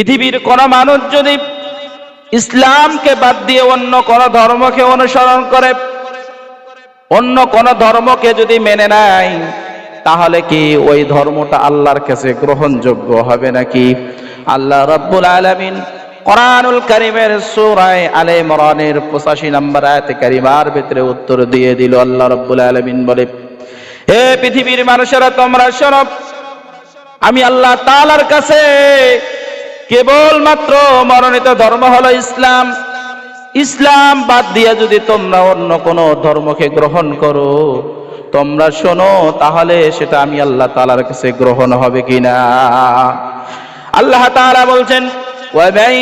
পৃথিবীর কোন মানুষ যদি ইসলামকে বাদ দিয়ে অন্য কোন ধর্মকে অনুসরণ করে, অন্য কোন ধর্মকে যদি মেনে নেয়, তাহলে কি ওই ধর্মটা আল্লাহর কাছে গ্রহণযোগ্য হবে নাকি? আল্লাহ রব্বুল আলামিন কোরআনুল কারিমের সুরায় আলে ইমরানের 85 নম্বর আয়াতে কারিমার ভিতরে উত্তর দিয়ে দিল আল্লাহ রব্বুল আলামিন বলে, হে পৃথিবীর মানুষেরা, তোমরা শোনো, আমি আল্লাহ তালার কাছে কেবলমাত্র মনোনীত ধর্ম হলো ইসলাম ইসলাম বাদ দিয়ে যদি তোমরা অন্য কোনো ধর্মকে গ্রহণ করো তোমরা শোনো তাহলে সেটা আমি আল্লাহ তাআলার কাছে গ্রহণ হবে কিনা আল্লাহ তাআলা বলছেন ومن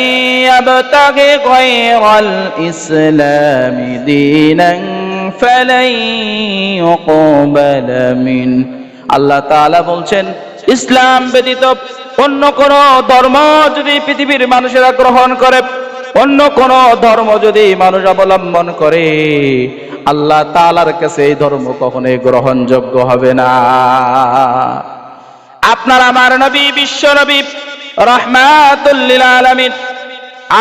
يبتغ غير الإسلام دينا فلن يقبل منه আল্লাহ তাআলা বলছেন ইসলাম ব্যতীত অন্য কোন ধর্ম যদি পৃথিবীর মানুষেরা গ্রহণ করে, অন্য কোন ধর্ম যদি মানুষ অবলম্বন করে, আল্লাহ তালার কাছে এই ধর্ম কখনোই গ্রহণযোগ্য হবে না। আপনার আমার নবী, বিশ্ব নবী রহমাতুল্লিল আলামিন,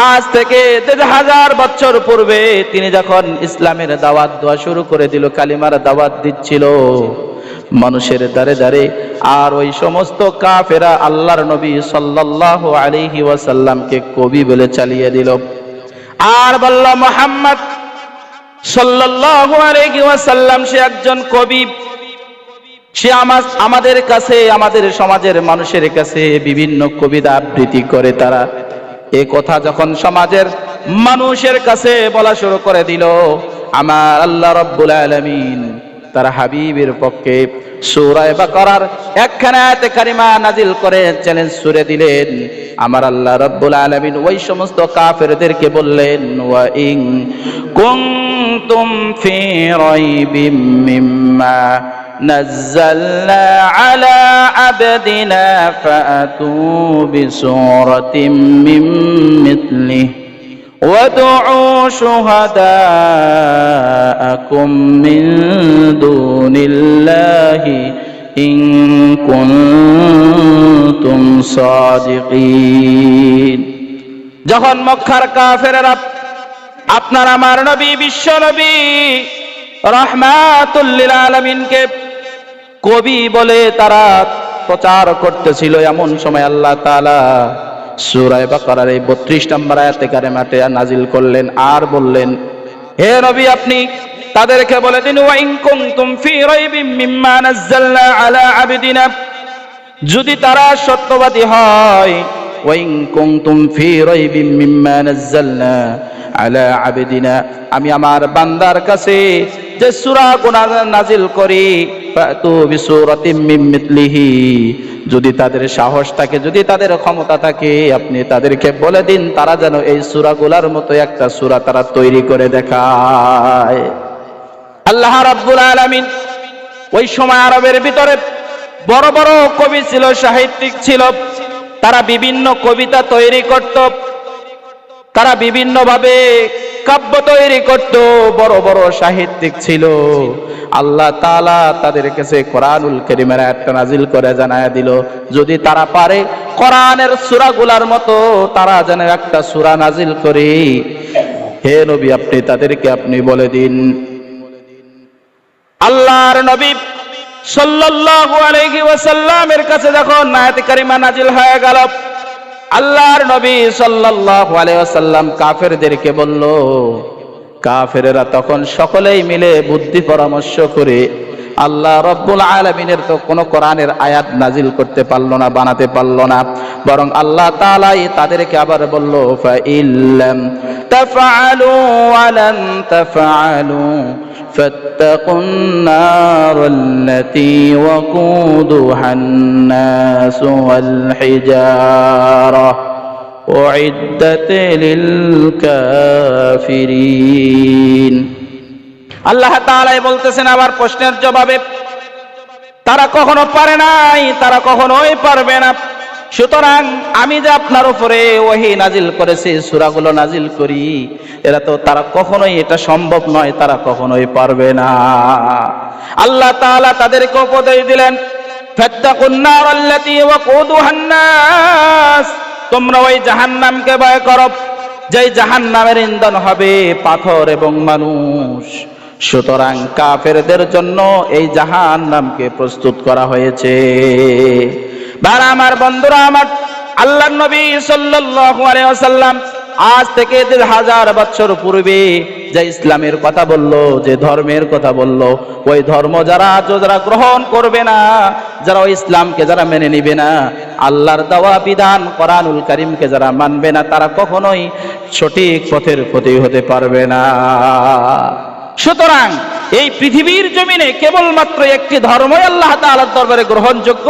আজ থেকে দেড় হাজার বছর পূর্বে তিনি যখন ইসলামের দাওয়াত দেওয়া শুরু করে দিল, কালিমার দাওয়াত দিচ্ছিল। মানুষের দ্বারে দ্বারে। আর ওই সমস্ত কাফেরা আল্লাহর নবী সাল্লাল্লাহু আলাইহি ওয়াসাল্লামকে কবি বলে চালিয়ে দিল। আর বলল, মোহাম্মদ সাল্লাল্লাহু আলাইহি ওয়াসাল্লাম, সে একজন কবি। সে আমাদের কাছে, আমাদের সমাজের মানুষের কাছে বিভিন্ন কবিতা আবৃত্তি করে তারা। এ কথা যখন সমাজের মানুষের কাছে বলা শুরু করে দিল, আমার আল্লাহ রব্বুল আলামিন তার হাবিবের পক্ষে সুরায় বা করার একখানা আয়াতে কারিমা নাজিল করে চ্যালেঞ্জ সুরে দিলেন আমার আল্লাহ রব্বুল আলামিন ওই সমস্ত কাফেরদেরকে বললেন ওয়া ইন কুনতুম ফি রাইবিম মিম্মা نزلنا على عبدنا فأتوا بسورة من مثله وادعوا شهداءكم من دون الله إن كنتم صادقين যখন মক্কার কাফেরেরা আপনার আমার নবী বিশ্ব নবী রহমাতুল্লিল আলমিনকে কবি বলে তারা প্রচার করতেছিল এমন সময় আল্লাহ তাআলা সূরায়ে বাকারার এই 32 নম্বর আয়াতে কারিমাতে নাজিল করলেন, আর বললেন, হে নবী, আপনি তাদেরকে বলে দিন, ওয়া ইন কুনতুম ফি রাইবিম মিম্মা নাযালনা আলা আবদিনা। যদি তারা সত্যবাদী হয়, ওয়া ইন কুনতুম ফি রাইবিম মিম্মা নাযালনা আলা আবদিনা। আমি আমার বান্দার কাছে যে সূরা গুনাহ নাজিল করি যদি তাদের সাহস থাকে, যদি তাদের ক্ষমতা থাকে, আপনি তাদেরকে বলে দিন, তারা যেন এই সূরাগুলার মতো একটা সূরা তারা তৈরি করে দেখায়। আল্লাহ রাব্বুল আলামিন ওই সময় আরবের ভিতরে বড় বড় কবি ছিল, সাহিত্যিক ছিল। তারা বিভিন্ন কবিতা তৈরি করত। তারা বিভিন্ন ভাবে কাব্য তৈরি করত, বড় বড় সাহিত্যিক ছিল। আল্লাহ তাআলা তাদের কাছে কোরআনুল কারীমের একটা নাজিল করে জানায় দিল। যদি তারা পারে, কোরআনের সূরাগুলার মতো তারা যেন একটা সুরা নাজিল করে। হে নবী, আপনি তাদেরকে আপনি বলে দিন। আল্লাহর নবী সাল্লাল্লাহু আলাইহি ওয়াসাল্লামের কাছে যখন আয়াত কারিমা নাজিল হয়ে গেল আল্লাহর নবী সাল্লাল্লাহু আলাইহি ওয়াসাল্লাম কাফেরদেরকে বলল, কাফেরেরা তখন সকলেই মিলে বুদ্ধি পরামর্শ করে আল্লাহ রব্বুল আলমিনের তো কোনো কোরআনের আয়াত নাজিল করতে পারল না, বানাতে পারল না। বরং আল্লাহ তালাই তাদেরকে আবার বলল ফাইল্লাম তাফআলু ওয়ালান তাফআলু। فاتقوا النار التي وقودها الناس والحجارة أعدت للكافرين আল্লাহ তাআলাই বলতেছেন আবার প্রশ্নের জবাবে তারা কখনো পারে নাই তারা কখনোই পারবে না সুতরাং আমি যে আপনার উপরে ওহি নাজিল করেছি, সূরাগুলো নাজিল করি, এরা তো তারা কখনোই এটা সম্ভব নয়, তারা কখনোই পারবে না। আল্লাহ তাআলা তাদেরকে উপদেশ দিলেন তোমরা ওই জাহান্নামকে ভয় করো, যেই জাহান্নামের ইন্ধন হবে পাথর এবং মানুষ। সুতরাং কাফেরদের জন্য এই জাহান্নামকে প্রস্তুত করা হয়েছে। আমার বন্ধুরা আমার আল্লাহ নবী ওয়াসাল্লাম আজ থেকে দেড় হাজার বছর পূর্বে যে ইসলামের কথা বলল, যে ধর্মের কথা বলল, ওই ধর্ম যারা যারা গ্রহণ করবে না, যারা ওই ইসলামকে যারা মেনে নিবে না, আল্লাহর দেওয়া বিধান কোরআনুল করিমকে যারা মানবে না, তারা কখনোই সঠিক পথের প্রতি হতে পারবে না। সুতরাং এই পৃথিবীর জমিনে কেবলমাত্র একটি ধর্মই আল্লাহ তাআলার দরবারে গ্রহণযোগ্য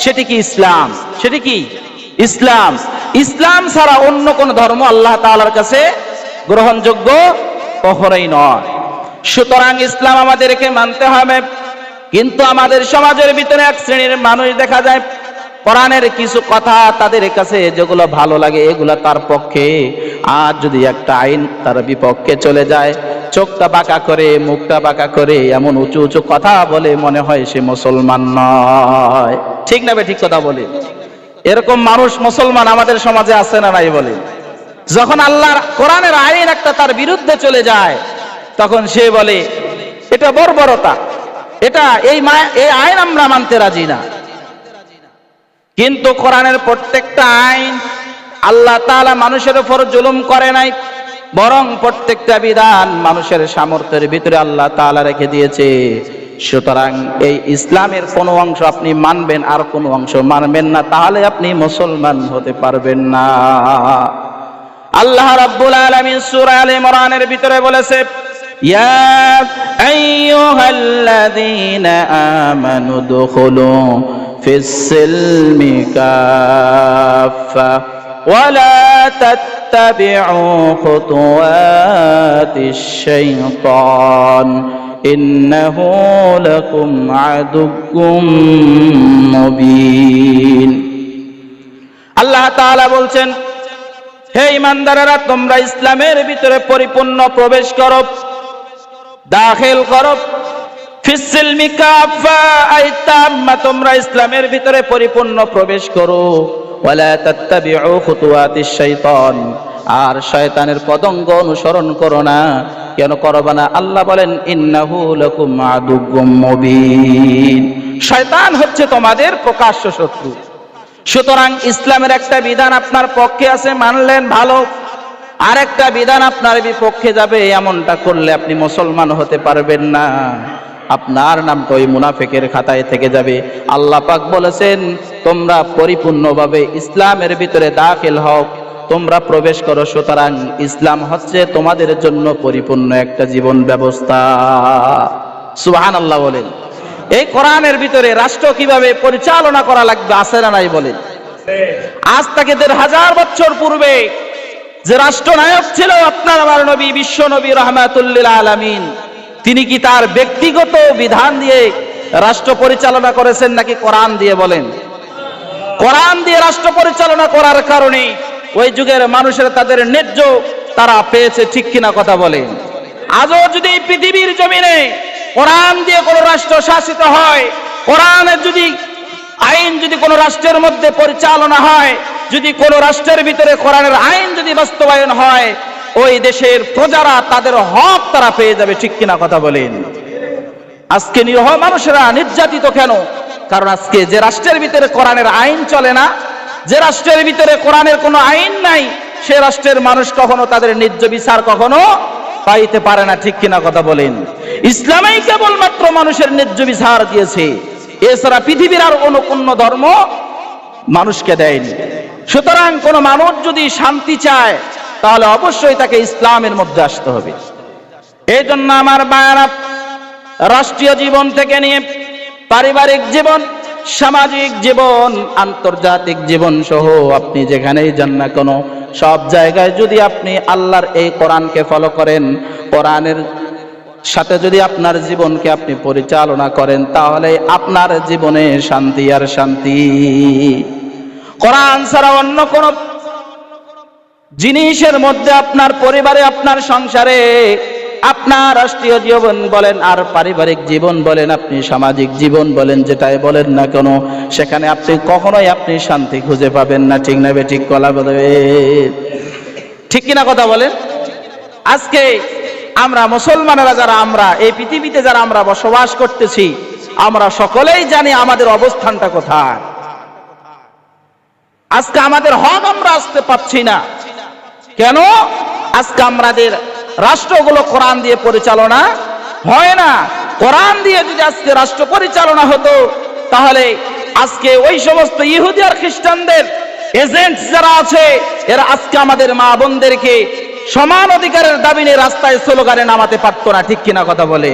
সেটি কি ইসলাম? সেটি কি? ইসলাম। ইসলাম ছাড়া অন্য কোন ধর্ম আল্লাহ তাআলার কাছে গ্রহণযোগ্য কখনোই নয়। সুতরাং ইসলাম আমাদেরকে মানতে হবে। কিন্তু আমাদের সমাজের ভিতরে এক শ্রেণির মানুষ দেখা যায়, কোরআনের কিছু কথা তাদের কাছে যেগুলো ভালো লাগে, এগুলো তার পক্ষে। আর যদি একটা আইন তার বিপক্ষে চলে যায় চোখটা বাঁকা করে, মুখটা বাঁকা করে, এমন উঁচু উঁচু কথা বলে মনে হয় সে মুসলমান নয়। ঠিক না ঠিক কথা বলে? এরকম মানুষ মুসলমান আমাদের সমাজে আছে না নাই বলে? যখন আল্লাহর কোরআনের আইন একটা তার বিরুদ্ধে চলে যায়, তখন সে বলে, এটা বর্বরতা। এটা এই এই আইন আমরা মানতে রাজি না। কিন্তু কোরআনের প্রত্যেকটা আইন আল্লাহ তাআলা মানুষের উপর জুলুম করে নাই। বরং প্রত্যেকটা বিধান মানুষের সামর্থ্যের ভিতরে আল্লাহ তালা রেখে দিয়েছে। সুতরাং এই ইসলামের কোনো অংশ আপনি মানবেন, আর কোনো অংশ মানবেন না, তাহলে আপনি মুসলমান হতে পারবেন না। আল্লাহ রাব্বুল আলামিন সূরা আলে ইমরানের ভিতরে বলেছে, ইয়া আইয়ুহাল্লাযীনা আমানু দুখুলু ফিস সিলমি কাফা ওয়ালা তাত تتبعوا خطوات الشيطان إنه لكم عدو مبين আল্লাহ তাআলা বলছেন হে ইমানদারেরা তোমরা ইসলামের ভিতরে পরিপূর্ণ প্রবেশ করো দাখিল করো ফিসিলমি কাফা আইতাম্মা তোমরা ইসলামের ভিতরে পরিপূর্ণ প্রবেশ করো আর শয়তানের পদঙ্গ অনুসরণ করো না, কেন করবে না? আল্লাহ বলেন, ইন্নাহু শয়তান হচ্ছে তোমাদের প্রকাশ্য শত্রু। সুতরাং ইসলামের একটা বিধান আপনার পক্ষে আছে, মানলেন ভালো। আর একটা বিধান আপনার বিপক্ষে যাবে, এমনটা করলে আপনি মুসলমান হতে পারবেন না। আপনার নামটা ওই মুনাফেকের খাতায় থেকে যাবে। আল্লাহ পাক বলেছেন, তোমরা পরিপূর্ণভাবে ইসলামের ভিতরে দাখিল হও, তোমরা প্রবেশ করো, সুতরাং ইসলাম হচ্ছে তোমাদের জন্য পরিপূর্ণ একটা জীবন ব্যবস্থা। সুহান আল্লাহ বলেন। এই কোরআনের ভিতরে রাষ্ট্র কীভাবে পরিচালনা করা লাগবে, আছে না নাই বলেন? আজ থেকে দেড় হাজার বছর পূর্বে যে রাষ্ট্রনায়ক ছিল আপনার আমার নবী, বিশ্ব নবী রহমাতুল্লিল আলামিন তিনি কি তার ব্যক্তিগত বিধান দিয়ে রাষ্ট্র পরিচালনা করেছেন নাকি কোরআন দিয়ে বলেন? কোরআন দিয়ে রাষ্ট্র পরিচালনা করার কারণে ওই যুগের মানুষের তাদের ন্যায্য তারা পেয়েছে, ঠিক কিনা কথা বলেন। আজও যদি পৃথিবীর জমিনে কোরআন দিয়ে কোনো রাষ্ট্র শাসিত হয়, কোরআনের যদি আইন যদি কোনো রাষ্ট্রের মধ্যে পরিচালনা হয়, যদি কোনো রাষ্ট্রের ভিতরে কোরআনের আইন যদি বাস্তবায়ন হয় ওই দেশের প্রজারা তাদের হক তারা পেয়ে যাবে, ঠিক কিনা কথা বলেন। আজকে নিরহ মানুষেরা নির্যাতিত কেন? কারণ আজকে যে রাষ্ট্রের ভিতরে কোরআনের আইন চলে না, যে রাষ্ট্রের ভিতরে কোরআনের কোনো আইন নাই, সে রাষ্ট্রের মানুষ কখনো তাদের ন্যায্য বিচার কখনো পাইতে পারে না, ঠিক কিনা কথা বলেন। ইসলামেই কেবলমাত্র মানুষের ন্যায্য বিচার দিয়েছে। এছাড়া পৃথিবীর আর অন্য কোন ধর্ম মানুষকে দেয়নি। সুতরাং কোন মানুষ যদি শান্তি চায় তাহলে অবশ্যই তাকে ইসলামের মধ্যে আসতে হবে। এই জন্য আমার বায়ারা রাষ্ট্রীয় জীবন থেকে নিয়ে পারিবারিক জীবন, সামাজিক জীবন, আন্তর্জাতিক জীবন সহ আপনি যেখানেই যান না কোনো, সব জায়গায় যদি আপনি আল্লাহর এই কোরআনকে ফলো করেন, কোরআনের সাথে যদি আপনার জীবনকে আপনি পরিচালনা করেন, তাহলে আপনার জীবনে শান্তি আর শান্তি। কোরআন ছাড়া অন্য কোন জিনিসের মধ্যে আপনার পরিবারে, আপনার সংসারে, আপনার রাষ্ট্রীয় জীবন বলেন আর পারিবারিক জীবন বলেন, আপনি সামাজিক জীবন বলেন, যেটাই বলেন না কেন, সেখানে আপনি কখনোই আপনি শান্তি খুঁজে পাবেন না, ঠিক না বে, ঠিক কলা বলবে। ঠিক কিনা কথা বলেন? আজকে আমরা মুসলমানেরা যারা, আমরা এই পৃথিবীতে যারা আমরা বসবাস করতেছি, আমরা সকলেই জানি আমাদের অবস্থানটা কোথায়। আজকে আমাদের হক আমরা আসতে পাচ্ছি না। কেন? আজকে আমাদের রাষ্ট্রগুলো কোরআন দিয়ে পরিচালনা হয় না। কোরআন দিয়ে যদি আজকে রাষ্ট্র পরিচালনা হতো, তাহলে আজকে ওই সমস্ত ইহুদি আর খ্রিস্টানদের এজেন্ট যারা আছে, এরা আজকে আমাদের মা বোনদেরকে সমান অধিকারের দাবি নিয়ে রাস্তায় স্লোগানে নামাতে পারতো না। ঠিক কিনা কথা বলে